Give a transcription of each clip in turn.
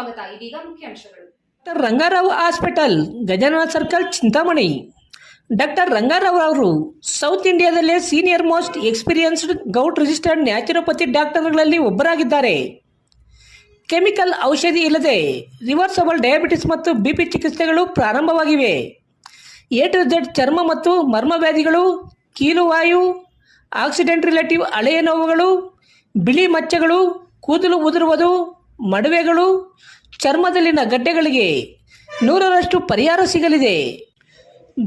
ಸ್ವಾಗತ, ಇದೀಗ ಮುಖ್ಯಾಂಶಗಳು doctor Rangarao hospital, Gajanana circle, Chintamani. Doctor Rangarao ಅವರು south ಇಂಡಿಯಾದಲ್ಲೇ senior most experienced govt registered naturopathy ಡಾಕ್ಟರ್ಗಳಲ್ಲಿ ಒಬ್ಬರಾಗಿದ್ದಾರೆ. ಕೆಮಿಕಲ್ ಔಷಧಿ ಇಲ್ಲದೆ ರಿವರ್ಸಬಲ್ ಡಯಾಬಿಟಿಸ್ ಮತ್ತು ಬಿಪಿ ಚಿಕಿತ್ಸೆಗಳು ಪ್ರಾರಂಭವಾಗಿವೆ. ಎ ಟು ಝಡ್ ಚರ್ಮ ಮತ್ತು ಮರ್ಮವ್ಯಾಧಿಗಳು ಕೀಲುವಾಯು ಆಕ್ಸಿಡೆಂಟ್ ರಿಲೇಟಿವ್ ಹಳೆಯ ನೋವುಗಳು, ಬಿಳಿ ಮಚ್ಚಗಳು, ಕೂದಲು ಉದುರುವುದು ಮಡುವೆಗಳು ಚರ್ಮದಲ್ಲಿನ ಗಡ್ಡೆಗಳಿಗೆ ನೂರರಷ್ಟು ಪರಿಹಾರ ಸಿಗಲಿದೆ.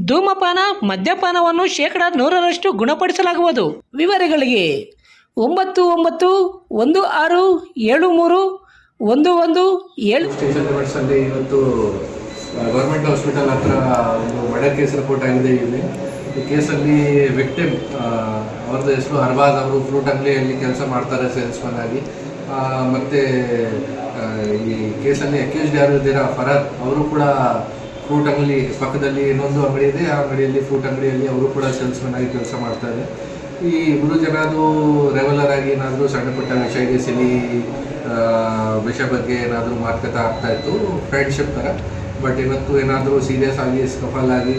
ಧೂಮಪಾನ, ಮದ್ಯಪಾನವನ್ನು ಶೇಕಡ ನೂರರಷ್ಟು ಗುಣಪಡಿಸಲಾಗುವುದು. ವಿವರಗಳಿಗೆ ಒಂಬತ್ತು ಒಂಬತ್ತು ಒಂದು ಆರು ಏಳು ಮೂರು ಒಂದು ಒಂದು ಏಳು. ಇವತ್ತು ಗೌರ್ಮೆಂಟ್ ಹಾಸ್ಪಿಟಲ್ ಹತ್ರ ಒಂದು ಮರ್ಡರ್ ಕೇಸ್ ರಿಪೋರ್ಟ್ ಆಗಿದೆ ಇಲ್ಲಿ. ಈ ಕೇಸಲ್ಲಿ ವಿಕ್ಟಿಮ್ ಅವ್ರದ್ದು ಹೆಸರು ಹರ್ಬಾದ್ ಅವರು ಫ್ರೂಟ್ ಅಂಗಡಿಯಲ್ಲಿ ಕೆಲಸ ಮಾಡ್ತಾರೆ ಸೇಲ್ಸ್ಮನ್ ಆಗಿ. ಮತ್ತೆ ಈ ಕೇಸಲ್ಲಿ ಅಕ್ಯೂಸ್ಡ್ ಯಾರು ಇದ್ದೀರಾ? ಫರಾದ್ ಅವರು ಕೂಡ ಫ್ರೂಟ್ ಅಂಗಡಿ ಪಕ್ಕದಲ್ಲಿ ಇನ್ನೊಂದು ಅಂಗಡಿ ಇದೆ. ಆ ಅಂಗಡಿಯಲ್ಲಿ ಫ್ರೂಟ್ ಅಂಗಡಿಯಲ್ಲಿ ಅವರು ಕೂಡ ಸೇಲ್ಸ್ಮನ್ ಆಗಿ ಕೆಲಸ ಮಾಡ್ತಾರೆ ಈ ಇಬ್ಬರು ಜನದು ರೆಗ್ಯುಲರ್ ಆಗಿ ಏನಾದರೂ ಸಣ್ಣ ಪುಟ್ಟ ವಿಷಯ ಸಿಲಿ ಆ, ವಿಷ ಬಗ್ಗೆ ಏನಾದರೂ ಮಾತುಕತೆ ಆಗ್ತಾ ಇತ್ತು ಫ್ರೆಂಡ್ಶಿಪ್ ಥರ ಬಟ್ ಇವತ್ತು ಏನಾದರೂ ಸೀರಿಯಸ್ ಆಗಿ ಸ್ಕಫಲ್ ಆಗಿ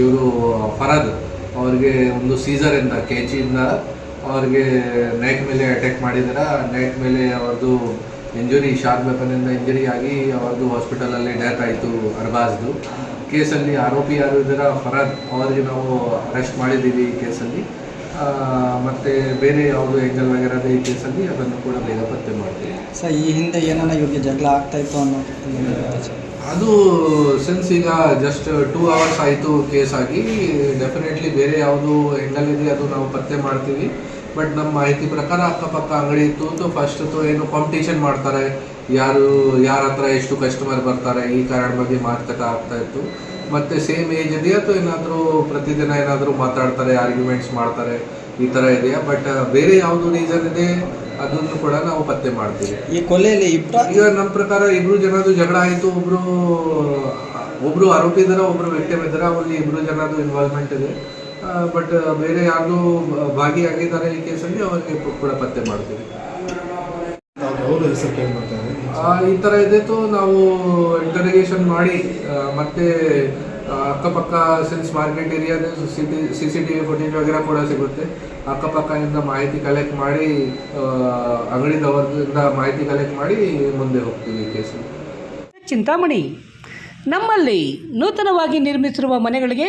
ಇವರು ಫರಾದ್ ಅವ್ರಿಗೆ ಒಂದು ಸೀಸರಿಂದ ಕೆಜಿಯಿಂದ ಅವ್ರಿಗೆ ನೈಟ್ ಮೇಲೆ ಅಟ್ಯಾಕ್ ಮಾಡಿದಾರೆ. ನೈಟ್ ಮೇಲೆ ಅವ್ರದ್ದು ಇಂಜುರಿ ಶಾರ್ಪ್ ವೆಪನಿಂದ ಇಂಜುರಿ ಆಗಿ ಅವ್ರದ್ದು ಹಾಸ್ಪಿಟಲಲ್ಲಿ ಡೆತ್ ಆಯಿತು ಅರ್ಬಾಜ್ದು ಕೇಸಲ್ಲಿ ಆರೋಪಿ ಯಾರು ಇದ್ದಾರ? ಫರಾದ್ ಅವರಿಗೆ ನಾವು ಅರೆಸ್ಟ್ ಮಾಡಿದ್ದೀವಿ ಈ ಕೇಸಲ್ಲಿ. ಮತ್ತು ಬೇರೆ ಯಾವುದು ಎಂಗಲ್ ಆಗಿರೋದು ಈ ಕೇಸಲ್ಲಿ ಅದನ್ನು ಕೂಡ ಬೇಗ ಪತ್ತೆ ಮಾಡ್ತೀವಿ. ಸರ್ ಈ ಹಿಂದೆ ಏನಾನ ಇವ್ರಿಗೆ ಜಗಳ ಆಗ್ತಾ ಇತ್ತು ಅನ್ನೋ ಅದು ಸಿನ್ಸ್ ಈಗ ಜಸ್ಟ್ ಟೂ ಅವರ್ಸ್ ಆಯಿತು ಕೇಸ್ ಆಗಿ ಡೆಫಿನೆಟ್ಲಿ ಬೇರೆ ಯಾವುದು ಎಂಗಲ್ ಇದೆ ಅದು ನಾವು ಪತ್ತೆ ಮಾಡ್ತೀವಿ. ಬಟ್ ನಮ್ಮ ಮಾಹಿತಿ ಪ್ರಕಾರ ಅಕ್ಕಪಕ್ಕ ಅಂಗಡಿ ಇತ್ತು ಅಂತ ಫಸ್ಟ್ ಏನು ಕಾಂಪಿಟೇಷನ್ ಮಾಡ್ತಾರೆ. ಯಾರು ಯಾರ ಹತ್ರ ಎಷ್ಟು ಕಸ್ಟಮರ್ ಬರ್ತಾರೆ ಈ ಕಾರಣ ಬಗ್ಗೆ ಮಾತುಕತೆ ಆಗ್ತಾ ಇತ್ತು. ಮತ್ತೆ ಸೇಮ್ ಏಜ್ ಇದೆಯಾ ಅಥವಾ ಏನಾದರೂ ಪ್ರತಿದಿನ ಏನಾದರೂ ಮಾತಾಡ್ತಾರೆ ಆರ್ಗ್ಯುಮೆಂಟ್ಸ್ ಮಾಡ್ತಾರೆ ಈ ಥರ ಇದೆಯಾ? ಬಟ್ ಬೇರೆ ಯಾವುದು ರೀಸನ್ ಇದೆ ಅದನ್ನು ಕೂಡ ನಾವು ಪತ್ತೆ ಮಾಡ್ತೀವಿ. ಈ ಕೊಲೆಯಲ್ಲಿ ಇಬ್ಬರ ಈಗ ನಮ್ಮ ಪ್ರಕಾರ ಇಬ್ರು ಜನದ್ದು ಜಗಳ ಆಯಿತು. ಒಬ್ರು ಒಬ್ರು ಆರೋಪಿ ಇದ್ದಾರೆ ಒಬ್ರು ವ್ಯಕ್ತಿ ಇದ್ದಾರೆ ಅವರಲ್ಲಿ ಇಬ್ರು ಜನದ್ದು ಇನ್ವಾಲ್ವ್ಮೆಂಟ್ ಇದೆ. ಬಟ್ ಬೇರೆ ಯಾರು ಭಾಗಿಯಾಗಿದ್ದಾರೆ ಈ ಕೇಸಲ್ಲಿ ಅವರಿಗೆ ಕೂಡ ಪತ್ತೆ ಮಾಡ್ತೀವಿ. ಅವರು ಹೆಸರು ಕೇಳ್ಬರ್ತಾರೆ ಆ, ಈ ಥರ ಇದ್ದಿತ್ತು ನಾವು ಇಂಟರಿಗೇಷನ್ ಮಾಡಿ ಮತ್ತೆ ಅಕ್ಕಪಕ್ಕ since market area C C T V footage ವಗೇರ ಕೂಡ ಸಿಗುತ್ತೆ. ಅಕ್ಕಪಕ್ಕದಿಂದ ಮಾಹಿತಿ ಕಲೆಕ್ಟ್ ಮಾಡಿ ಅಂಗಡಿದವರಿಂದ ಮಾಹಿತಿ ಕಲೆಕ್ಟ್ ಮಾಡಿ ಮುಂದೆ ಹೋಗ್ತೀವಿ ಈ ಕೇಸಲ್ಲಿ. ಚಿಂತಾಮಣಿ ನಮ್ಮಲ್ಲಿ ನೂತನವಾಗಿ ನಿರ್ಮಿಸಿರುವ ಮನೆಗಳಿಗೆ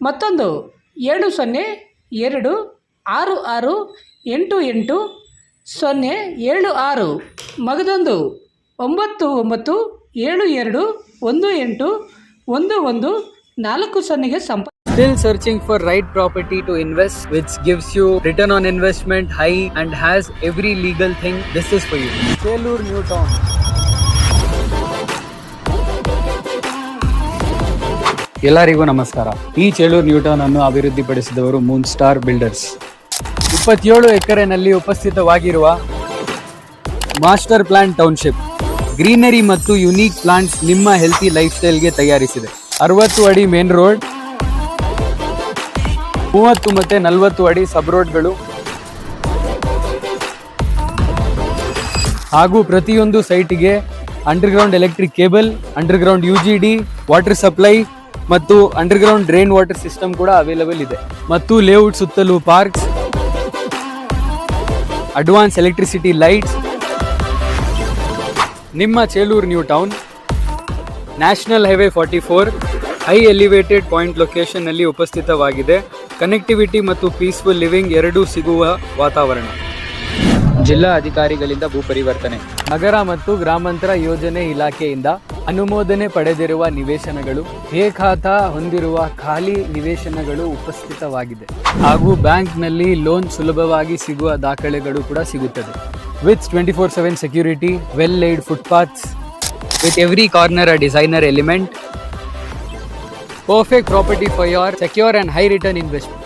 ಮತ್ತೊಂದು ಏಳು ಸೊನ್ನೆ ಎರಡು ಆರು ಆರು ಎಂಟು ಎಂಟು ಸೊನ್ನೆ ಏಳು ಆರು ಮಗದೊಂದು ಒಂಬತ್ತು ಒಂಬತ್ತು ಏಳು ಎರಡು ಒಂದು ಎಂಟು ಒಂದು ಒಂದು ನಾಲ್ಕು ಸೊನ್ನೆಗೆ ಸಂಪ Still searching for right property to invest, which gives you return on investment high and has every legal thing. This is for you. Chelur New Town. ಎಲ್ಲರಿಗೂ ನಮಸ್ಕಾರ. ಈ ಚೇಳೂರು ನ್ಯೂಟನ್ ಅನ್ನು ಅಭಿವೃದ್ಧಿಪಡಿಸಿದವರು ಮೂನ್ ಸ್ಟಾರ್ ಬಿಲ್ಡರ್ಸ್. ಇಪ್ಪತ್ತೇಳು ಎಕರೆನಲ್ಲಿ ಉಪಸ್ಥಿತವಾಗಿರುವ ಮಾಸ್ಟರ್ ಪ್ಲಾನ್ ಟೌನ್ಶಿಪ್, ಗ್ರೀನರಿ ಮತ್ತು unique plants ನಿಮ್ಮ healthy life ಸ್ಟೈಲ್ಗೆ ತಯಾರಿಸಿದೆ. ಅರವತ್ತು ಅಡಿ ಮೇನ್ ರೋಡ್, ಮೂವತ್ತು ಮತ್ತೆ ನಲವತ್ತು ಅಡಿ ಸಬ್ ರೋಡ್ಗಳು ಹಾಗೂ ಪ್ರತಿಯೊಂದು ಸೈಟಿಗೆ underground electric cable, underground U G D, water supply ಮತ್ತು ಅಂಡರ್ಗ್ರೌಂಡ್ ಡ್ರೈನ್ ವಾಟರ್ ಸಿಸ್ಟಮ್ ಕೂಡ ಅವೈಲಬಲ್ ಇದೆ. ಮತ್ತು ಲೇಔಟ್ ಸುತ್ತಲೂ ಪಾರ್ಕ್ಸ್ ಅಡ್ವಾನ್ಸ್ ಎಲೆಕ್ಟ್ರಿಸಿಟಿ ಲೈಟ್ಸ್ ನಿಮ್ಮ Chelur new town national highway forty four high elevated point ಲೊಕೇಶನ್ನಲ್ಲಿ ಉಪಸ್ಥಿತವಾಗಿದೆ. ಕನೆಕ್ಟಿವಿಟಿ ಮತ್ತು ಪೀಸ್ಫುಲ್ ಲಿವಿಂಗ್ ಎರಡೂ ಸಿಗುವ ವಾತಾವರಣ. ಜಿಲ್ಲಾ ಅಧಿಕಾರಿಗಳಿಂದ ಭೂ ಪರಿವರ್ತನೆ. ನಗರ ಮತ್ತು ಗ್ರಾಮಾಂತರ ಯೋಜನೆ ಇಲಾಖೆಯಿಂದ ಅನುಮೋದನೆ ಪಡೆದಿರುವ ನಿವೇಶನಗಳು ಹೇ ಖಾತಾ ಹೊಂದಿರುವ ಖಾಲಿ ನಿವೇಶನಗಳು ಉಪಸ್ಥಿತವಾಗಿದೆ ಹಾಗೂ ಬ್ಯಾಂಕ್ನಲ್ಲಿ ಲೋನ್ ಸುಲಭವಾಗಿ ಸಿಗುವ ದಾಖಲೆಗಳು ಕೂಡ ಸಿಗುತ್ತದೆ with twenty four seven security, well laid footpaths, with every corner a designer element, perfect property for your secure and high return investment.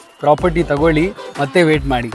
Property ತಗೊಳ್ಳಿ ಮತ್ತೆ ವೇಟ್ ಮಾಡಿ.